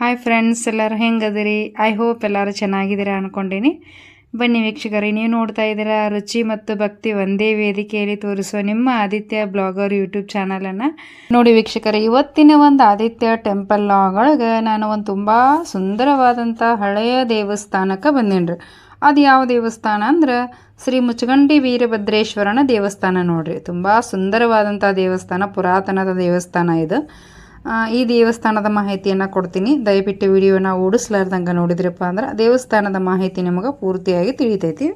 Hi friends ಎಲ್ಲರೂ ಹೆಂಗದಿರಿ? I hope ಎಲ್ಲರೂ ಚೆನ್ನಾಗಿದ್ದೀರಾ ಅಂದ್ಕೊಂಡೀನಿ ಬನ್ನಿ ವೀಕ್ಷಕರಿ, ನೀವು ನೋಡ್ತಾ ಇದ್ದೀರಾ ರುಚಿ ಮತ್ತು ಭಕ್ತಿ ಒಂದೇ ವೇದಿಕೆಯಲ್ಲಿ ತೋರಿಸುವ ನಿಮ್ಮ ಆದಿತ್ಯ ಬ್ಲಾಗರ್ ಯೂಟ್ಯೂಬ್ ಚಾನಲನ್ನು ನೋಡಿ ವೀಕ್ಷಕರೇ, ಇವತ್ತಿನ ಒಂದು ಆದಿತ್ಯ ಟೆಂಪಲ್ ಒಳಗೆ ನಾನು ಒಂದು ತುಂಬ ಸುಂದರವಾದಂಥ ಹಳೆಯ ದೇವಸ್ಥಾನಕ್ಕೆ ಬಂದೇನ್ರಿ. ಅದು ಯಾವ ದೇವಸ್ಥಾನ ಅಂದ್ರೆ ಶ್ರೀ ಮುಚ್ಚಗಂಡಿ ವೀರಭದ್ರೇಶ್ವರನ ದೇವಸ್ಥಾನ ನೋಡ್ರಿ. ತುಂಬ ಸುಂದರವಾದಂಥ ದೇವಸ್ಥಾನ, ಪುರಾತನದ ದೇವಸ್ಥಾನ ಇದು. ಈ ದೇವಸ್ಥಾನದ ಮಾಹಿತಿಯನ್ನು ಕೊಡ್ತೀನಿ. ದಯವಿಟ್ಟು ವಿಡಿಯೋನ ಓಡಿಸ್ಲಾರ್ದಂಗೆ ನೋಡಿದ್ರಪ್ಪ ಅಂದ್ರೆ ದೇವಸ್ಥಾನದ ಮಾಹಿತಿ ನಿಮಗೆ ಪೂರ್ತಿಯಾಗಿ ತಿಳಿತೈತಿ.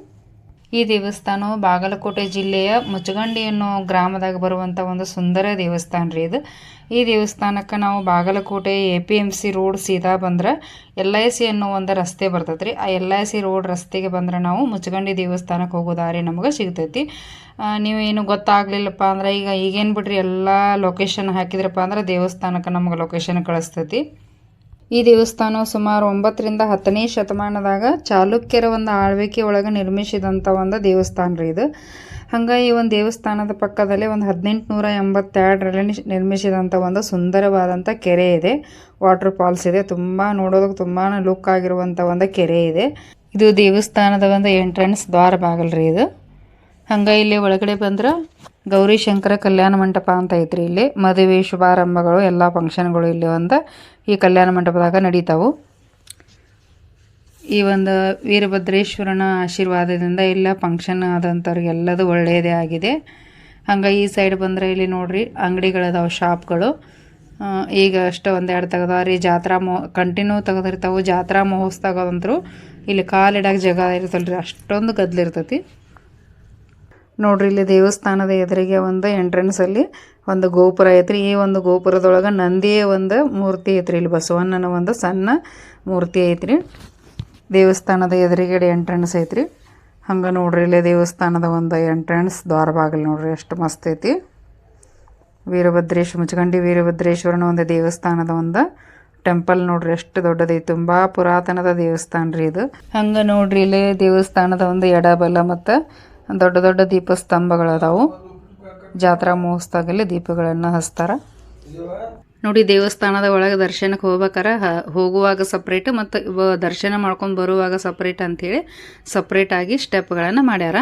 ಈ ದೇವಸ್ಥಾನವು ಬಾಗಲಕೋಟೆ ಜಿಲ್ಲೆಯ ಮುಚ್ಚಗಂಡಿ ಅನ್ನೋ ಗ್ರಾಮದಾಗ ಬರುವಂಥ ಒಂದು ಸುಂದರ ದೇವಸ್ಥಾನ ರೀ ಇದು. ಈ ದೇವಸ್ಥಾನಕ್ಕೆ ನಾವು Bagalkote A P M C road ಸೀದಾ ಬಂದ್ರೆ ಎಲ್ ಐ ಸಿ ಅನ್ನೋ ಒಂದು ರಸ್ತೆ ಬರ್ತೈತೆ ರೀ ಆ ಎಲ್ ಐ ಸಿ ರೋಡ್ ರಸ್ತೆಗೆ ಬಂದ್ರೆ ನಾವು ಮುಚ್ಚಗಂಡಿ ದೇವಸ್ಥಾನಕ್ಕೆ ಹೋಗೋ ದಾರಿ ನಮಗೆ ಸಿಗ್ತೈತಿ. ನೀವೇನು ಗೊತ್ತಾಗ್ಲಿಲ್ಲಪ್ಪ ಅಂದ್ರೆ ಈಗ ಈಗೇನು ಬಿಡ್ರಿ ಎಲ್ಲ ಲೊಕೇಶನ್ ಹಾಕಿದ್ರಪ್ಪ ಅಂದ್ರೆ ದೇವಸ್ಥಾನಕ್ಕೆ ನಮಗೆ ಲೊಕೇಶನ್ ಕಳಿಸ್ತೈತಿ. ಈ ದೇವಸ್ಥಾನವು ಸುಮಾರು ಒಂಬತ್ತರಿಂದ ಹತ್ತನೇ ಶತಮಾನದಾಗ ಚಾಲುಕ್ಯರ ಒಂದು ಆಳ್ವಿಕೆ ಒಳಗೆ ನಿರ್ಮಿಸಿದಂಥ ಒಂದು ದೇವಸ್ಥಾನ ರೀ ಇದು. ಹಂಗಾಗಿ ಈ ಒಂದು ದೇವಸ್ಥಾನದ ಪಕ್ಕದಲ್ಲಿ ಒಂದು ಹದಿನೆಂಟುನೂರ ಎಂಬತ್ತೆರಡರಲ್ಲಿ ನಿಶ್- ನಿರ್ಮಿಸಿದಂಥ ಒಂದು ಸುಂದರವಾದಂಥ ಕೆರೆ ಇದೆ. ವಾಟರ್ ಫಾಲ್ಸ್ ಇದೆ. ತುಂಬ ನೋಡೋದಕ್ಕೆ ತುಂಬಾ ಲುಕ್ ಆಗಿರುವಂಥ ಒಂದು ಕೆರೆ ಇದೆ. ಇದು ದೇವಸ್ಥಾನದ ಒಂದು ಎಂಟ್ರೆನ್ಸ್ ದ್ವಾರ ಬಾಗಲ್ರಿ ಇದು. ಹಂಗೆ ಇಲ್ಲಿ ಒಳಗಡೆ ಬಂದ್ರೆ ಗೌರಿ ಶಂಕರ ಕಲ್ಯಾಣ ಮಂಟಪ ಅಂತ ಐತ್ರಿ ಇಲ್ಲಿ. ಮದುವೆ, ಶುಭಾರಂಭಗಳು, ಎಲ್ಲ ಫಂಕ್ಷನ್ಗಳು ಇಲ್ಲಿ ಒಂದು ಈ ಕಲ್ಯಾಣ ಮಂಟಪದಾಗ ನಡೀತಾವು. ಈ ಒಂದು ವೀರಭದ್ರೇಶ್ವರನ ಆಶೀರ್ವಾದದಿಂದ ಎಲ್ಲ ಫಂಕ್ಷನ್ ಆದಂಥವ್ರಿಗೆಲ್ಲದು ಒಳ್ಳೆಯದೇ ಆಗಿದೆ. ಹಂಗೆ ಈ ಸೈಡ್ ಬಂದರೆ ಇಲ್ಲಿ ನೋಡ್ರಿ ಅಂಗಡಿಗಳದಾವು ಶಾಪ್ಗಳು ಈಗ ಅಷ್ಟು ಒಂದೆರಡು ತೆಗ್ದಾವ್ರಿ. ಜಾತ್ರಾ ಮೋ ಕಂಟಿನ್ಯೂ ತೆಗೆದಿರ್ತಾವೆ. ಜಾತ್ರಾ ಮಹೋತ್ಸವದಂತರೂ ಇಲ್ಲಿ ಕಾಲಿಡಕ್ಕೆ ಜಾಗ ರೀ ಅಷ್ಟೊಂದು ಗದ್ಲಿರ್ತೈತಿ. ನೋಡ್ರಿ ಇಲ್ಲಿ ದೇವಸ್ಥಾನದ ಎದುರಿಗೆ ಒಂದು ಎಂಟ್ರೆನ್ಸ್ ಅಲ್ಲಿ ಒಂದು ಗೋಪುರ ಐತ್ರಿ. ಈ ಒಂದು ಗೋಪುರದೊಳಗೆ ನಂದಿಯ ಒಂದು ಮೂರ್ತಿ ಐತ್ರಿ. ಇಲ್ಲಿ ಬಸವಣ್ಣನ ಒಂದು ಸಣ್ಣ ಮೂರ್ತಿ ಐತ್ರಿ. ದೇವಸ್ಥಾನದ ಎದುರಿಗಡೆ ಎಂಟ್ರೆನ್ಸ್ ಐತ್ರಿ. ಹಂಗೆ ನೋಡ್ರಿ ಇಲ್ಲಿ ದೇವಸ್ಥಾನದ ಒಂದು ಎಂಟ್ರೆನ್ಸ್ ದ್ವಾರ ಬಾಗಿಲು ನೋಡ್ರಿ. ಎಷ್ಟು ಮಸ್ತ್ ಐತಿ. ವೀರಭದ್ರೇಶ್ವರ ಮುಚ್ಚಗಂಡಿ ವೀರಭದ್ರೇಶ್ವರನ ಒಂದು ದೇವಸ್ಥಾನದ ಒಂದು ಟೆಂಪಲ್ ನೋಡ್ರಿ. ಎಷ್ಟು ದೊಡ್ಡದೈತಿ. ತುಂಬಾ ಪುರಾತನದ ದೇವಸ್ಥಾನ ರೀ ಇದು. ಹಂಗೆ ನೋಡ್ರಿ ಇಲ್ಲಿ ದೇವಸ್ಥಾನದ ಒಂದು ಎಡಬಲ ಮತ್ತು ದೊಡ್ಡ ದೊಡ್ಡ ದೀಪ ಸ್ತಂಭಗಳದಾವು ಜಾತ್ರಾ ಮಹೋತ್ಸವದಲ್ಲಿ ದೀಪಗಳನ್ನು ಹಚ್ತಾರ ನೋಡಿ, ದೇವಸ್ಥಾನದ ಒಳಗೆ ದರ್ಶನಕ್ಕೆ ಹೋಗ್ಬೇಕಾರೆ. ಹೋಗುವಾಗ ಸಪ್ರೇಟ್ ಮತ್ತು ದರ್ಶನ ಮಾಡ್ಕೊಂಡು ಬರುವಾಗ ಸಪ್ರೇಟ್ ಅಂಥೇಳಿ ಸಪ್ರೇಟಾಗಿ ಸ್ಟೆಪ್ಗಳನ್ನು ಮಾಡ್ಯಾರ.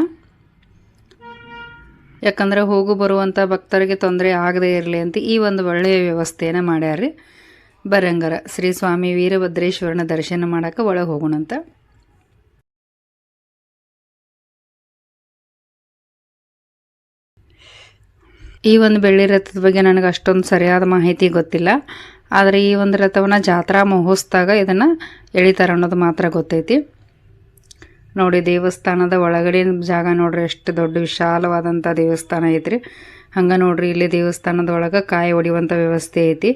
ಯಾಕಂದ್ರೆ ಹೋಗು ಬರುವಂಥ ಭಕ್ತರಿಗೆ ತೊಂದರೆ ಆಗದೇ ಇರಲಿ ಅಂತ ಈ ಒಂದು ಒಳ್ಳೆಯ ವ್ಯವಸ್ಥೆಯನ್ನು ಮಾಡ್ಯಾರ್ರಿ. ಬರಂಗರ ಶ್ರೀ ಸ್ವಾಮಿ ವೀರಭದ್ರೇಶ್ವರನ ದರ್ಶನ ಮಾಡೋಕ್ಕೆ ಒಳಗೆ ಹೋಗೋಣಂತ. ಈ ಒಂದು ಬೆಳ್ಳಿ ರಥದ ಬಗ್ಗೆ ನನಗೆ ಅಷ್ಟೊಂದು ಸರಿಯಾದ ಮಾಹಿತಿ ಗೊತ್ತಿಲ್ಲ. ಆದರೆ ಈ ಒಂದು ರಥವನ್ನು ಜಾತ್ರಾ ಮಹೋತ್ಸವಾಗ ಇದನ್ನು ಎಳಿತಾರೆ ಅನ್ನೋದು ಮಾತ್ರ ಗೊತ್ತೈತಿ. ನೋಡಿ, ದೇವಸ್ಥಾನದ ಒಳಗಡೆ ಜಾಗ ನೋಡ್ರಿ, ಎಷ್ಟು ದೊಡ್ಡ ವಿಶಾಲವಾದಂಥ ದೇವಸ್ಥಾನ ಐತ್ರಿ. ಹಂಗೆ ನೋಡ್ರಿ, ಇಲ್ಲಿ ದೇವಸ್ಥಾನದ ಒಳಗೆ ಕಾಯಿ ಹೊಡಿಯುವಂಥ ವ್ಯವಸ್ಥೆ ಐತಿ.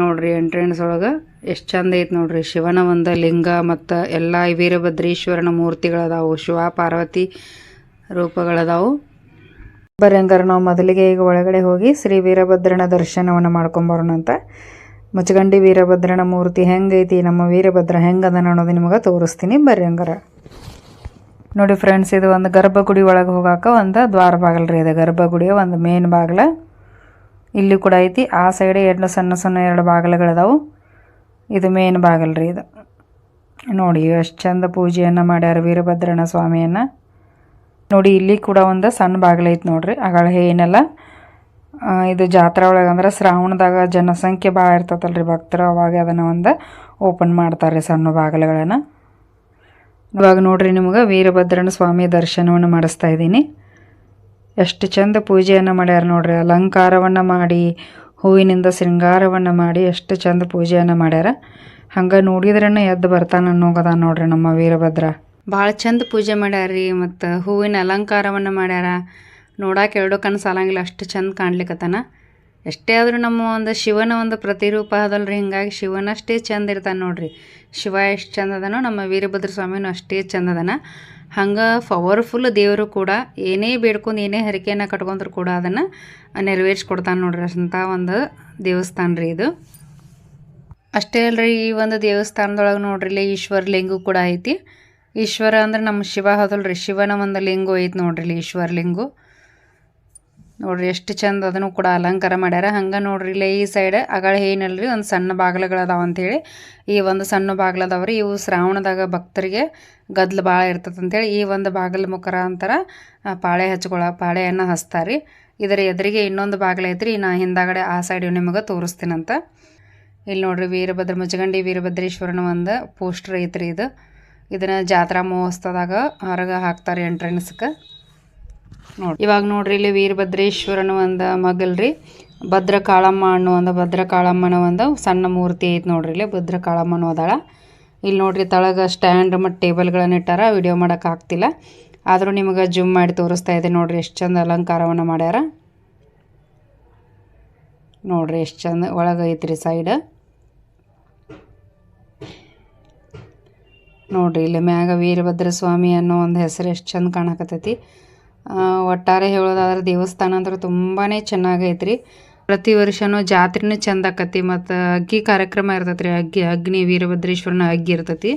ನೋಡ್ರಿ ಎಂಟ್ರೆನ್ಸ್ ಒಳಗೆ ಎಷ್ಟು ಚಂದ ಐತಿ ನೋಡ್ರಿ. ಶಿವನ ಒಂದು ಲಿಂಗ ಮತ್ತು ಎಲ್ಲ ವೀರಭದ್ರೀಶ್ವರನ ವೀರಭದ್ರೇಶ್ವರನ ಮೂರ್ತಿಗಳದಾವು, ಶಿವ ಪಾರ್ವತಿ ರೂಪಗಳದಾವು. ಬರಂಗಾರ ನಾವು ಮೊದಲಿಗೆ ಈಗ ಒಳಗಡೆ ಹೋಗಿ ಶ್ರೀ ವೀರಭದ್ರನ ದರ್ಶನವನ್ನು ಮಾಡ್ಕೊಂಬರೋಣ ಅಂತ. ಮುಚ್ಚಗಂಡಿ ವೀರಭದ್ರನ ಮೂರ್ತಿ ಹೆಂಗೈತಿ, ನಮ್ಮ ವೀರಭದ್ರ ಹೆಂಗದನ ಅನ್ನೋದು ನಿಮಗೆ ತೋರಿಸ್ತೀನಿ ಬರ್ರಿ ಹಂಗಾರ ನೋಡಿ ಫ್ರೆಂಡ್ಸ್ ಇದು ಒಂದು ಗರ್ಭಗುಡಿ ಒಳಗೆ ಹೋಗಾಕ ಒಂದು ದ್ವಾರ ಬಾಗಿಲು ರೀ ಇದು. ಗರ್ಭಗುಡಿಯ ಒಂದು ಮೇನ್ ಬಾಗಿಲ. ಇಲ್ಲಿ ಕೂಡ ಐತಿ. ಆ ಸೈಡ್ ಎರಡು ಸಣ್ಣ ಸಣ್ಣ ಎರಡು ಬಾಗಿಲುಗಳಿದಾವು. ಇದು ಮೇನ್ ಬಾಗಿಲು ರೀ ಇದು. ನೋಡಿ ಎಷ್ಟು ಚಂದ ಪೂಜೆಯನ್ನು ಮಾಡ್ಯಾರ ವೀರಭದ್ರನ ಸ್ವಾಮಿಯನ್ನು. ನೋಡಿ, ಇಲ್ಲಿ ಕೂಡ ಒಂದು ಸಣ್ಣ ಬಾಗಿಲು ಐತಿ ನೋಡ್ರಿ. ಆಗಳ ಏನೆಲ್ಲ ಇದು ಜಾತ್ರೆ ಒಳಗೆ ಅಂದ್ರೆ ಶ್ರಾವಣದಾಗ ಜನಸಂಖ್ಯೆ ಭಾಳ ಇರ್ತೈತಲ್ರಿ ಭಕ್ತರು. ಅವಾಗ ಅದನ್ನು ಒಂದು ಓಪನ್ ಮಾಡ್ತಾರೆ ಸಣ್ಣ ಬಾಗಿಲುಗಳನ್ನು. ಇವಾಗ ನೋಡ್ರಿ ನಿಮ್ಗೆ ವೀರಭದ್ರನ ಸ್ವಾಮಿ ದರ್ಶನವನ್ನು ಮಾಡಿಸ್ತಾ ಇದ್ದೀನಿ. ಎಷ್ಟು ಚಂದ ಪೂಜೆಯನ್ನು ಮಾಡ್ಯಾರ ನೋಡ್ರಿ. ಅಲಂಕಾರವನ್ನು ಮಾಡಿ, ಹೂವಿನಿಂದ ಶೃಂಗಾರವನ್ನು ಮಾಡಿ ಎಷ್ಟು ಚಂದ ಪೂಜೆಯನ್ನು ಮಾಡ್ಯಾರ. ಹಂಗೆ ನೋಡಿದ್ರೇ ಎದ್ದು ಬರ್ತಾನೆ ಅನ್ನೋಗದ ನೋಡ್ರಿ ನಮ್ಮ ವೀರಭದ್ರ. ಭಾಳ ಚಂದ ಪೂಜೆ ಮಾಡ್ಯಾರ್ರಿ ಮತ್ತು ಹೂವಿನ ಅಲಂಕಾರವನ್ನು ಮಾಡ್ಯಾರ. ನೋಡಕ್ಕೆ ಎರಡು ಕಣ್ಣು ಸಾಲಂಗಿಲ್ಲ, ಅಷ್ಟು ಚಂದ ಕಾಣ್ಲಿಕ್ಕತ್ತಾನ ಎಷ್ಟೇ ಆದರೂ ನಮ್ಮ ಒಂದು ಶಿವನ ಒಂದು ಪ್ರತಿರೂಪ ಅದಲ್ರಿ, ಹಿಂಗಾಗಿ ಶಿವನಷ್ಟೇ ಚಂದ ಇರ್ತಾನೆ ನೋಡ್ರಿ. ಶಿವ ಎಷ್ಟು ಚಂದ ಅದನೋ, ನಮ್ಮ ವೀರಭದ್ರ ಸ್ವಾಮಿನೂ ಅಷ್ಟೇ ಚಂದ ಅದನ. ಹಂಗೆ ಪವರ್ಫುಲ್ ದೇವರು ಕೂಡ, ಏನೇ ಬೇಡ್ಕೊಂಡು ಏನೇ ಹರಿಕೆಯನ್ನು ಕಟ್ಕೊಂಡ್ರು ಕೂಡ ಅದನ್ನು ನೆರವೇರಿಸ್ಕೊಡ್ತಾನೆ ನೋಡ್ರಿ. ಅಂತ ಒಂದು ದೇವಸ್ಥಾನ ರೀ ಇದು. ಅಷ್ಟೇ ಅಲ್ರಿ ಈ ಒಂದು ದೇವಸ್ಥಾನದೊಳಗೆ ನೋಡ್ರಿ ಈಶ್ವರ ಲಿಂಗು ಕೂಡ ಐತಿ. ಈಶ್ವರ ಅಂದ್ರೆ ನಮ್ಮ ಶಿವ ಹೌದಲ್ರಿ? ಶಿವನ ಒಂದು ಲಿಂಗು ಐತೆ ನೋಡ್ರಿ ಈಶ್ವರ ಲಿಂಗು. ನೋಡ್ರಿ ಎಷ್ಟು ಚಂದ ಅದನ್ನು ಕೂಡ ಅಲಂಕಾರ ಮಾಡ್ಯಾರ. ಹಂಗೆ ನೋಡ್ರಿ ಇಲ್ಲೇ ಈ ಸೈಡ್ ಅಗಳ ಏನಲ್ರಿ ಒಂದು ಸಣ್ಣ ಬಾಗಿಲುಗಳದಾವ ಅಂಥೇಳಿ ಈ ಒಂದು ಸಣ್ಣ ಬಾಗಿಲದವ್ರಿ ಇವು ಶ್ರಾವಣದಾಗ ಭಕ್ತರಿಗೆ ಗದ್ಲು ಭಾಳ ಇರ್ತದೆ ಅಂತೇಳಿ ಈ ಒಂದು ಬಾಗಿಲ ಮುಖಾಂತರ ಪಾಳೆ ಹಚ್ಕೊಳ, ಪಾಳೆಯನ್ನು ಹಚ್ತಾರೆ ಇದರ ಎದುರಿಗೆ ಇನ್ನೊಂದು ಬಾಗಿಲು ಐತ್ರಿ. ನಾ ಹಿಂದಾಗಡೆ ಆ ಸೈಡ್ ನಿಮಗೆ ತೋರಿಸ್ತೀನಂತ. ಇಲ್ಲಿ ನೋಡ್ರಿ ವೀರಭದ್ರ ಮುಜಗಂಡಿ ವೀರಭದ್ರೇಶ್ವರನ ಒಂದು ಪೋಸ್ಟರ್ ಐತ್ರಿ ಇದು. ಇದನ್ನ ಜಾತ್ರಾ ಮಹೋತ್ಸವದಾಗ ಹೊರಗೆ ಹಾಕ್ತಾರೆ ಎಂಟ್ರೆನ್ಸ್ಗೆ ನೋಡಿ ಇವಾಗ ನೋಡ್ರಿ ಇಲ್ಲಿ ವೀರಭದ್ರೇಶ್ವರನ ಒಂದು ಮಗಲ್ರಿ ಭದ್ರ ಕಾಳಮ್ಮ ಅನ್ನೋ ಒಂದು ಭದ್ರ ಕಾಳಮ್ಮನ ಒಂದು ಸಣ್ಣ ಮೂರ್ತಿ ಐತೆ ನೋಡ್ರಿ ಇಲ್ಲಿ ಭದ್ರ ಕಾಳಮ್ಮನ ಅದಾಳ ಇಲ್ಲಿ ನೋಡ್ರಿ ತಳಗ ಸ್ಟ್ಯಾಂಡ್ ಮತ್ತು ಟೇಬಲ್ಗಳನ್ನು ಇಟ್ಟಾರ, ವಿಡಿಯೋ ಮಾಡೋಕೆ ಆಗ್ತಿಲ್ಲ. ಆದರೂ ನಿಮಗೆ ಜೂಮ್ ಮಾಡಿ ತೋರಿಸ್ತಾ ಇದೆ ನೋಡ್ರಿ, ಎಷ್ಟು ಚಂದ ಅಲಂಕಾರವನ್ನು ಮಾಡ್ಯಾರ. ನೋಡ್ರಿ ಎಷ್ಟು ಚಂದ ಒಳಗೈತ್ರಿ ಸೈಡ್. ನೋಡ್ರಿ, ಇಲ್ಲಿ ಮ್ಯಾಗ ವೀರಭದ್ರ ಸ್ವಾಮಿ ಅನ್ನೋ ಒಂದು ಹೆಸರು ಎಷ್ಟು ಚಂದ ಕಾಣಕತ್ತೈತಿ. ಒಟ್ಟಾರೆ ಹೇಳೋದಾದ್ರೆ ದೇವಸ್ಥಾನ ಅಂದ್ರೆ ತುಂಬಾ ಚೆನ್ನಾಗೈತ್ರಿ. ಪ್ರತಿ ವರ್ಷನೂ ಜಾತ್ರೆನೂ ಚಂದ ಆಕತಿ ಮತ್ತು ಅಗ್ಗಿ ಕಾರ್ಯಕ್ರಮ ಇರ್ತೈತೆ ರೀ ಅಗ್ಗಿ, ಅಗ್ನಿ, ವೀರಭದ್ರೇಶ್ವರನ ಅಗ್ಗಿ ಇರ್ತೈತಿ.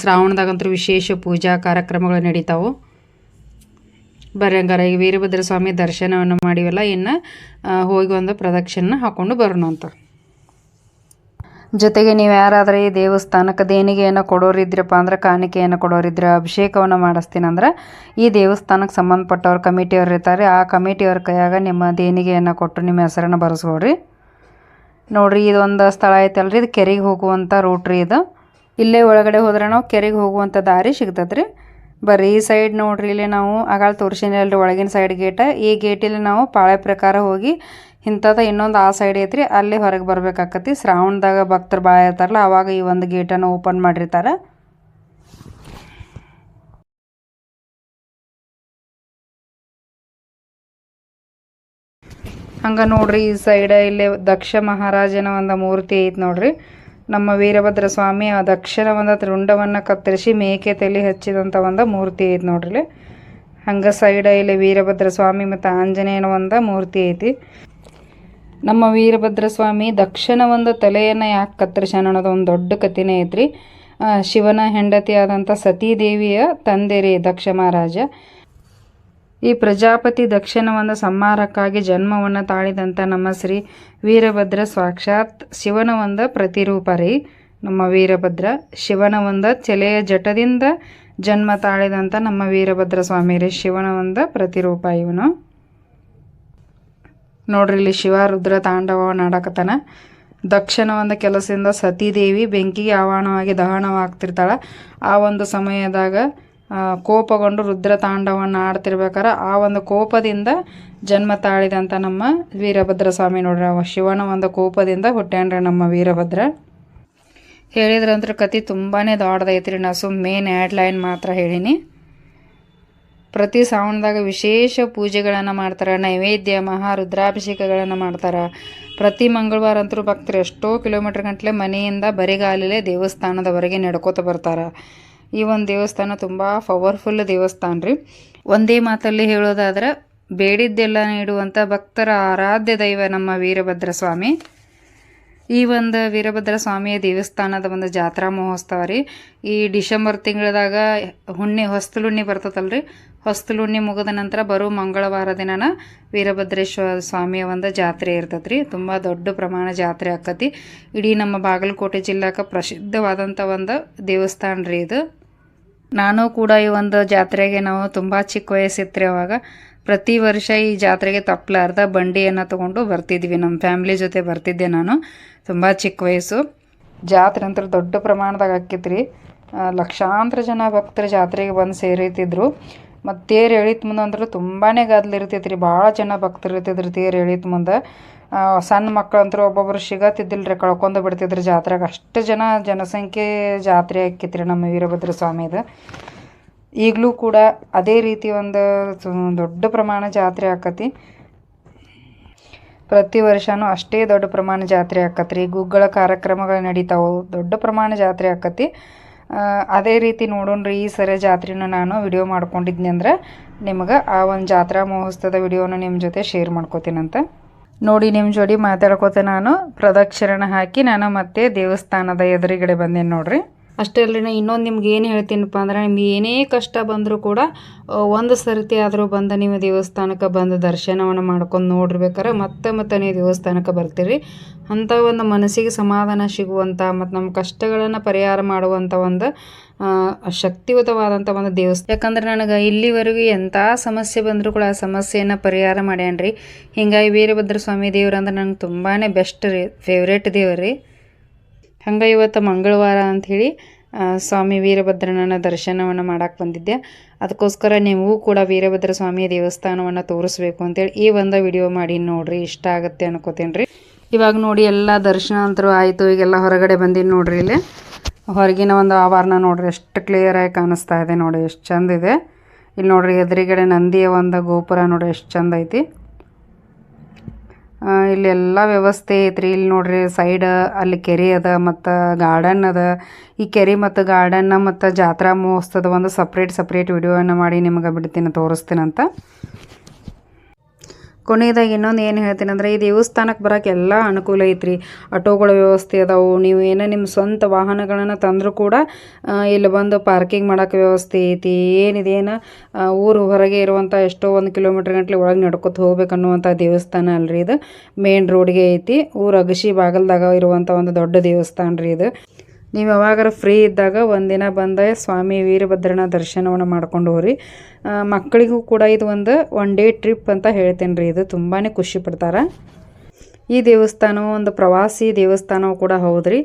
ಶ್ರಾವಣದಾಗಂತೂ ವಿಶೇಷ ಪೂಜಾ ಕಾರ್ಯಕ್ರಮಗಳು ನಡೀತಾವೆ. ಬರ್ರಿ ಹಂಗಾರ ಈಗ ವೀರಭದ್ರ ಸ್ವಾಮಿ ದರ್ಶನವನ್ನು ಮಾಡಿವಲ್ಲ, ಇನ್ನು ಹೋಗಿ ಒಂದು ಪ್ರದಕ್ಷಿಣ ಹಾಕ್ಕೊಂಡು ಬರೋಣ ಅಂತ ಜೊತೆಗೆ ನೀವು ಯಾರಾದರೂ ಈ ದೇವಸ್ಥಾನಕ್ಕೆ ದೇಣಿಗೆಯನ್ನು ಕೊಡೋರಿದ್ರಪ್ಪ ಅಂದ್ರೆ ಕಾಣಿಕೆಯನ್ನು ಕೊಡೋರಿದ್ರೆ ಅಭಿಷೇಕವನ್ನು ಮಾಡಿಸ್ತೀನಂದ್ರೆ ಈ ದೇವಸ್ಥಾನಕ್ಕೆ ಸಂಬಂಧಪಟ್ಟವ್ರ ಕಮಿಟಿಯವ್ರು ಇರ್ತಾರೆ. ಆ ಕಮಿಟಿಯವ್ರ ಕೈಯಾಗ ನಿಮ್ಮ ದೇಣಿಗೆಯನ್ನು ಕೊಟ್ಟು ನಿಮ್ಮ ಹೆಸರನ್ನು ಬರೆಸ್ಕೊಡ್ರಿ. ನೋಡ್ರಿ, ಇದೊಂದು ಸ್ಥಳ ಐತಲ್ರಿ. ಇದು ಕೆರೆಗೆ ಹೋಗುವಂಥ ರೂಟ್ ರೀ ಇದು. ಇಲ್ಲೇ ಒಳಗಡೆ ಹೋದ್ರೆ ನಾವು ಕೆರೆಗೆ ಹೋಗುವಂಥ ದಾರಿ ಸಿಗ್ತದೆ ರೀ ಬರ್ರಿ, ಈ ಸೈಡ್ ನೋಡ್ರಿ, ಇಲ್ಲಿ ನಾವು ಆಗಾಳ ತೋರಿಸಿನಲ್ಲಿ ಒಳಗಿನ ಸೈಡ್ ಗೇಟ ಈ ಗೇಟಲ್ಲಿ ನಾವು ಪಾಳೆ ಪ್ರಕಾರ ಹೋಗಿ ಇಂಥದ್ದು ಇನ್ನೊಂದು ಆ ಸೈಡ್ ಐತ್ರಿ, ಅಲ್ಲಿ ಹೊರಗೆ ಬರ್ಬೇಕಾಕತಿ ಶ್ರಾವಣದಾಗ ಭಕ್ತರು ಭಾಳ ಇರ್ತಾರಲ್ಲ, ಅವಾಗ ಈ ಒಂದು ಗೇಟನ್ನು ಓಪನ್ ಮಾಡಿರ್ತಾರೆ. ಹಂಗೆ ನೋಡ್ರಿ, ಈ ಸೈಡ್ ಇಲ್ಲಿ ದಕ್ಷ ಮಹಾರಾಜನ ಒಂದು ಮೂರ್ತಿ ಐತೆ ನೋಡ್ರಿ. ನಮ್ಮ ವೀರಭದ್ರ ಸ್ವಾಮಿ ಆ ದಕ್ಷನ ಒಂದು ರುಂಡವನ್ನು ಕತ್ತರಿಸಿ ಮೇಕೆ ತಲೆ ಹಚ್ಚಿದಂಥ ಒಂದು ಮೂರ್ತಿ ಐತೆ ನೋಡ್ರಿ. ಹಂಗೆ ಸೈಡ್ ಇಲ್ಲಿ ವೀರಭದ್ರ ಸ್ವಾಮಿ ಮತ್ತು ಆಂಜನೇಯನ ಒಂದು ಮೂರ್ತಿ ಐತಿ. ನಮ್ಮ ವೀರಭದ್ರ ಸ್ವಾಮಿ ದಕ್ಷಿಣ ಒಂದು ತಲೆಯನ್ನು ಯಾಕೆ ಕತ್ತರಿಸ್ಯಾನ ಅನ್ನೋದು ಒಂದು ದೊಡ್ಡ ಕಥೆನೇ ಐತ್ರಿ. ಶಿವನ ಹೆಂಡತಿಯಾದಂಥ ಸತೀದೇವಿಯ ತಂದೆ ರೀ ದಕ್ಷ ಮಹಾರಾಜ. ಈ ಪ್ರಜಾಪತಿ ಒಂದು ಸಂಹಾರಕ್ಕಾಗಿ ಜನ್ಮವನ್ನು ತಾಳಿದಂಥ ನಮ್ಮ ಶ್ರೀ ವೀರಭದ್ರ ಸಾಕ್ಷಾತ್ ಶಿವನ ಒಂದು ಪ್ರತಿರೂಪ ರೀ. ನಮ್ಮ ವೀರಭದ್ರ ಶಿವನ ಒಂದು ಚೆಲೆಯ ಜಟದಿಂದ ಜನ್ಮ ತಾಳಿದಂಥ ನಮ್ಮ ವೀರಭದ್ರ ಸ್ವಾಮಿ ರೀ ಶಿವನ ಒಂದು ಪ್ರತಿರೂಪ ಇವನು. ನೋಡ್ರಿ ಇಲ್ಲಿ ಶಿವ ರುದ್ರ ಆಡಕತ್ತಾನ ದಕ್ಷಿಣ ಒಂದು ಕೆಲಸದಿಂದ ಸತೀದೇವಿ ಬೆಂಕಿಗೆ ಆವಾಹನವಾಗಿ ದಹನವಾಗ್ತಿರ್ತಾಳೆ. ಆ ಒಂದು ಸಮಯದಾಗ ಕೋಪಗೊಂಡು ರುದ್ರ ತಾಂಡವನ್ನು ಆಡ್ತಿರ್ಬೇಕಾರೆ ಆ ಒಂದು ಕೋಪದಿಂದ ಜನ್ಮ ತಾಳಿದಂಥ ನಮ್ಮ ವೀರಭದ್ರ ಸ್ವಾಮಿ ನೋಡ್ರಿ. ಅವ ಶಿವನ ಒಂದು ಕೋಪದಿಂದ ಹುಟ್ಟ್ಯಾನ್ರಿ ನಮ್ಮ ವೀರಭದ್ರ. ಹೇಳಿದ್ರಂದ್ರೆ ಕತೆ ತುಂಬಾ ದೊಡ್ಡದೈತ್ರಿ. ನಾ ಸುಮ್ಮ ಮೇನ್ ಆ್ಯಡ್ ಲೈನ್ ಮಾತ್ರ ಹೇಳೀನಿ. ಪ್ರತಿ ಶ್ರಾವಣದಾಗ ವಿಶೇಷ ಪೂಜೆಗಳನ್ನು ಮಾಡ್ತಾರೆ, ನೈವೇದ್ಯ ಮಹಾ ರುದ್ರಾಭಿಷೇಕಗಳನ್ನು ಮಾಡ್ತಾರೆ. ಪ್ರತಿ ಮಂಗಳವಾರ ಅಂತರೂ ಭಕ್ತರು ಎಷ್ಟೋ ಕಿಲೋಮೀಟ್ರ್ ಗಂಟಲೆ ಮನೆಯಿಂದ ಬರಿಗಾಲಲ್ಲೇ ದೇವಸ್ಥಾನದವರೆಗೆ ನಡ್ಕೋತ ಬರ್ತಾರೆ. ಈ ಒಂದು ದೇವಸ್ಥಾನ ತುಂಬ ಪವರ್ಫುಲ್ ದೇವಸ್ಥಾನ ರೀ. ಒಂದೇ ಮಾತಲ್ಲಿ ಹೇಳೋದಾದ್ರೆ, ಬೇಡಿದ್ದೆಲ್ಲ ನೀಡುವಂಥ ಭಕ್ತರ ಆರಾಧ್ಯ ದೈವ ನಮ್ಮ ವೀರಭದ್ರ ಸ್ವಾಮಿ ಈ ಒಂದು ವೀರಭದ್ರ ಸ್ವಾಮಿಯ ದೇವಸ್ಥಾನದ ಒಂದು ಜಾತ್ರಾ ಮಹೋತ್ಸವ ರೀ. ಈ ಡಿಸೆಂಬರ್ ತಿಂಗಳದಾಗ ಹುಣ್ಣಿ ಹೊಸ್ತಲುಣ್ಣಿ ಬರ್ತದಲ್ರಿ ಹೊಸ್ತಲುಣ್ಣಿ ಮುಗಿದ ನಂತರ ಬರೋ ಮಂಗಳವಾರ ದಿನನ ವೀರಭದ್ರೇಶ್ವರ ಸ್ವಾಮಿಯ ಒಂದು ಜಾತ್ರೆ ಇರ್ತೈತೆ ರೀ ತುಂಬ ದೊಡ್ಡ ಪ್ರಮಾಣ ಜಾತ್ರೆ ಆಕತಿ. ಇಡೀ ನಮ್ಮ ಬಾಗಲಕೋಟೆ ಜಿಲ್ಲಾಕ ಪ್ರಸಿದ್ಧವಾದಂಥ ಒಂದು ದೇವಸ್ಥಾನ ರೀ ಇದು. ನಾನು ಕೂಡ ಈ ಒಂದು ಜಾತ್ರೆಗೆ ನಾವು ತುಂಬ ಚಿಕ್ಕ ವಯಸ್ಸಿತ್ತು ಅವಾಗ. ಪ್ರತಿ ವರ್ಷ ಈ ಜಾತ್ರೆಗೆ ತಪ್ಪಲಾರ್ದ ಬಂಡಿಯನ್ನು ತಗೊಂಡು ಬರ್ತಿದ್ವಿ. ನಮ್ಮ ಫ್ಯಾಮಿಲಿ ಜೊತೆ ಬರ್ತಿದ್ದೆ ನಾನು. ತುಂಬ ಚಿಕ್ಕ ವಯಸ್ಸು. ಜಾತ್ರೆ ಅಂತ ದೊಡ್ಡ ಪ್ರಮಾಣದಾಗ ಹಾಕಿದ್ರಿ. ಲಕ್ಷಾಂತರ ಜನ ಭಕ್ತರು ಜಾತ್ರೆಗೆ ಬಂದು ಸೇರಿತಿದ್ರು ಮತ್ತು ತೇರು ಎಳಿತ ಮುಂದೆ ಅಂದ್ರೆ ತುಂಬಾ ಗದ್ಲು ಇರ್ತೈತ್ರಿ. ಭಾಳ ಜನ ಭಕ್ತರು ಇರ್ತಿದ್ರು ತೇರು ಎಳಿತ ಮುಂದೆ. ಸಣ್ಣ ಮಕ್ಕಳಂತರೂ ಒಬ್ಬೊಬ್ರು ರೀ ಕಳ್ಕೊಂಡು ಬಿಡ್ತಿದ್ರು ಜಾತ್ರೆಗೆ. ಅಷ್ಟು ಜನ ಜನಸಂಖ್ಯೆ ಜಾತ್ರೆ ಹಾಕಿತ್ರಿ ನಮ್ಮ ವೀರಭದ್ರ ಸ್ವಾಮಿದು ಈಗಲೂ ಕೂಡ ಅದೇ ರೀತಿ ಒಂದು ದೊಡ್ಡ ಪ್ರಮಾಣ ಜಾತ್ರೆ ಆಕತಿ. ಪ್ರತಿ ವರ್ಷನೂ ಅಷ್ಟೇ ದೊಡ್ಡ ಪ್ರಮಾಣ ಜಾತ್ರೆ ಆಕತ್ರಿ. ಗುಗ್ಗಳ ಕಾರ್ಯಕ್ರಮಗಳು ನಡೀತಾವು, ದೊಡ್ಡ ಪ್ರಮಾಣ ಜಾತ್ರೆ ಆಕತಿ. ಅದೇ ರೀತಿ ನೋಡೋಣ್ರಿ ಈ ಸರಿ ಜಾತ್ರೆನ ನಾನು ವಿಡಿಯೋ ಮಾಡ್ಕೊಂಡಿದ್ನಿ ಅಂದ್ರೆ ನಿಮ್ಗೆ ಆ ಒಂದು ಜಾತ್ರಾ ಮಹೋತ್ಸವದ ವಿಡಿಯೋನ ನಿಮ್ಮ ಜೊತೆ ಶೇರ್ ಮಾಡ್ಕೋತೀನಂತ. ನೋಡಿ ನಿಮ್ಮ ಜೋಡಿ ಮಾತಾಡ್ಕೋತ ನಾನು ಪ್ರದಕ್ಷಿಣೆ ಹಾಕಿ ನಾನು ಮತ್ತೆ ದೇವಸ್ಥಾನದ ಎದುರುಗಡೆ ಬಂದೇನೆ ನೋಡ್ರಿ. ಅಷ್ಟೇ ಅಲ್ಲ ಇನ್ನೊಂದು ನಿಮ್ಗೆ ಏನು ಹೇಳ್ತೀನಪ್ಪ ಅಂದ್ರೆ ನಿಮ್ಗೆ ಏನೇ ಕಷ್ಟ ಬಂದರೂ ಕೂಡ ಒಂದು ಸರ್ತಿ ಆದರೂ ಬಂದು ನೀವು ದೇವಸ್ಥಾನಕ್ಕೆ ಬಂದು ದರ್ಶನವನ್ನು ಮಾಡ್ಕೊಂಡು ನೋಡಿರ್ಬೇಕಾರೆ ಮತ್ತೆ ಮತ್ತೆ ನೀವು ದೇವಸ್ಥಾನಕ್ಕೆ ಬರ್ತೀರಿ. ಅಂಥ ಒಂದು ಮನಸ್ಸಿಗೆ ಸಮಾಧಾನ ಸಿಗುವಂಥ ಮತ್ತು ನಮ್ಮ ಕಷ್ಟಗಳನ್ನು ಪರಿಹಾರ ಮಾಡುವಂಥ ಒಂದು ಶಕ್ತಿಯುತವಾದಂಥ ಒಂದು ದೇವಸ್ಥಾನ. ಯಾಕಂದ್ರೆ ನನಗೆ ಇಲ್ಲಿವರೆಗೂ ಎಂಥ ಸಮಸ್ಯೆ ಬಂದರೂ ಕೂಡ ಆ ಸಮಸ್ಯೆಯನ್ನು ಪರಿಹಾರ ಮಾಡ್ಯಾನ್ರಿ. ಹಿಂಗಾಗಿ ವೀರಭದ್ರ ಸ್ವಾಮಿ ದೇವ್ರು ಅಂದ್ರೆ ನಂಗೆ ತುಂಬಾ ಬೆಸ್ಟ್ ರೀ ಫೇವ್ರೇಟ್ ದೇವ್ರು ಹಂಗೆ ಇವತ್ತು ಮಂಗಳವಾರ ಅಂಥೇಳಿ ಸ್ವಾಮಿ ವೀರಭದ್ರನನ್ನ ದರ್ಶನವನ್ನು ಮಾಡಕ್ಕೆ ಬಂದಿದ್ದೆ. ಅದಕ್ಕೋಸ್ಕರ ನೀವು ಕೂಡ ವೀರಭದ್ರ ಸ್ವಾಮಿಯ ದೇವಸ್ಥಾನವನ್ನು ತೋರಿಸ್ಬೇಕು ಅಂತೇಳಿ ಈ ಒಂದು ವಿಡಿಯೋ ಮಾಡಿ ನೋಡ್ರಿ, ಇಷ್ಟ ಆಗುತ್ತೆ ಅನ್ಕೋತೀನಿ ರೀ ಇವಾಗ ನೋಡಿ ಎಲ್ಲ ದರ್ಶನ ಅಂತರೂ ಆಯಿತು, ಈಗೆಲ್ಲ ಹೊರಗಡೆ ಬಂದಿನಿ ನೋಡ್ರಿ ಇಲ್ಲಿ. ಹೊರಗಿನ ಒಂದು ಆವರಣ ನೋಡ್ರಿ, ಎಷ್ಟು ಕ್ಲಿಯರಾಗಿ ಕಾಣಿಸ್ತಾ ಇದೆ ನೋಡಿ ಎಷ್ಟು ಚಂದ ಇದೆ. ಇಲ್ಲಿ ನೋಡ್ರಿ ಎದುರುಗಡೆ ನಂದಿಯ ಒಂದು ಗೋಪುರ ನೋಡಿ ಎಷ್ಟು ಚಂದ ಐತಿ. ಆ, ಇಲ್ಲಿ ಎಲ್ಲ ವ್ಯವಸ್ಥೆ ಐತ್ರಿ. ಇಲ್ಲಿ ನೋಡ್ರಿ ಸೈಡ್ ಅಲ್ಲಿ ಕೆರೆ ಅದ ಮತ್ತು ಗಾರ್ಡನ್ ಅದ. ಈ ಕೆರೆ ಮತ್ತು ಗಾರ್ಡನ್ ಮತ್ತು ಜಾತ್ರಾ ಮಹೋತ್ಸವದ ಒಂದು ಸಪ್ರೇಟ್ ಸಪ್ರೇಟ್ ವಿಡಿಯೋವನ್ನು ಮಾಡಿ ನಿಮಗೆ ಬಿಡ್ತೀನಿ ತೋರಿಸ್ತೀನಂತ ಕೊನೆಯದಾಗಿ ಇನ್ನೊಂದು ಏನು ಹೇಳ್ತೀನಿ ಅಂದರೆ, ಈ ದೇವಸ್ಥಾನಕ್ಕೆ ಬರೋಕೆ ಎಲ್ಲ ಅನುಕೂಲ ಐತ್ರಿ. ಆಟೋಗಳ ವ್ಯವಸ್ಥೆ ಅದಾವು, ನೀವು ಏನೋ ನಿಮ್ಮ ಸ್ವಂತ ವಾಹನಗಳನ್ನು ತಂದರೂ ಕೂಡ ಇಲ್ಲಿ ಬಂದು ಪಾರ್ಕಿಂಗ್ ಮಾಡೋಕೆ ವ್ಯವಸ್ಥೆ ಐತಿ. ಏನಿದೆ ಊರು ಹೊರಗೆ ಇರುವಂಥ ಎಷ್ಟೋ ಒಂದು ಕಿಲೋಮೀಟ್ರ್ ಗಂಟಲೆ ಒಳಗೆ ನಡ್ಕೊತ ಹೋಗ್ಬೇಕು ಅನ್ನುವಂಥ ದೇವಸ್ಥಾನ ಅಲ್ರಿ ಇದು. ಮೇನ್ ರೋಡ್ಗೆ ಐತಿ. ಊರು ಅಗಸಿ ಬಾಗಲ್ದಾಗ ಇರುವಂಥ ಒಂದು ದೊಡ್ಡ ದೇವಸ್ಥಾನ ರೀ ಇದು. ನೀವು ಯಾವಾಗಾರ ಫ್ರೀ ಇದ್ದಾಗ ಒಂದಿನ ಬಂದ ಸ್ವಾಮಿ ವೀರಭದ್ರನ ದರ್ಶನವನ್ನು ಮಾಡ್ಕೊಂಡು ಹೋಗ್ರಿ. ಮಕ್ಕಳಿಗೂ ಕೂಡ ಇದು ಒಂದು ಒನ್ ಡೇ ಟ್ರಿಪ್ ಅಂತ ಹೇಳ್ತೇನೆ ರೀ ಇದು. ತುಂಬಾ ಖುಷಿ ಪಡ್ತಾರೆ. ಈ ದೇವಸ್ಥಾನವು ಒಂದು ಪ್ರವಾಸಿ ದೇವಸ್ಥಾನವು ಕೂಡ ಹೌದ್ರಿ.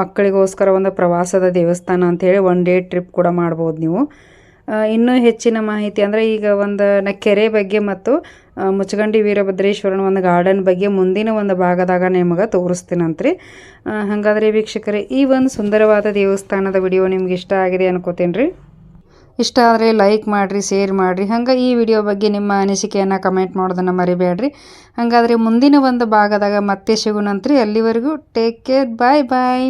ಮಕ್ಕಳಿಗೋಸ್ಕರ ಒಂದು ಪ್ರವಾಸದ ದೇವಸ್ಥಾನ ಅಂಥೇಳಿ ಒನ್ ಡೇ ಟ್ರಿಪ್ ಕೂಡ ಮಾಡ್ಬೋದು ನೀವು. ಇನ್ನೂ ಹೆಚ್ಚಿನ ಮಾಹಿತಿ ಅಂದರೆ ಈಗ ಒಂದು ನ ಕೆರೆ ಬಗ್ಗೆ ಮತ್ತು ಮುಚ್ಚಗಂಡಿ ವೀರಭದ್ರೇಶ್ವರನ ಒಂದು ಗಾರ್ಡನ್ ಬಗ್ಗೆ ಮುಂದಿನ ಒಂದು ಭಾಗದಾಗ ನಿಮಗೆ ತೋರಿಸ್ತೀನಂತ್ರಿ ಹಾಗಾದರೆ ವೀಕ್ಷಕರೇ, ಈ ಒಂದು ಸುಂದರವಾದ ದೇವಸ್ಥಾನದ ವಿಡಿಯೋ ನಿಮ್ಗೆ ಇಷ್ಟ ಆಗಿದೆ ಅನ್ಕೋತೀನಿ ರೀ ಇಷ್ಟ ಆದರೆ ಲೈಕ್ ಮಾಡಿರಿ ಶೇರ್ ಮಾಡಿರಿ. ಹಂಗೆ ಈ ವಿಡಿಯೋ ಬಗ್ಗೆ ನಿಮ್ಮ ಅನಿಸಿಕೆಯನ್ನು ಕಮೆಂಟ್ ಮಾಡೋದನ್ನು ಮರಿಬೇಡ್ರಿ. ಹಾಗಾದರೆ ಮುಂದಿನ ಒಂದು ಭಾಗದಾಗ ಮತ್ತೆ ಸಿಗೋಣಂತ್ರಿ. ಅಲ್ಲಿವರೆಗೂ ಟೇಕ್ ಕೇರ್ ಬಾಯ್ ಬಾಯ್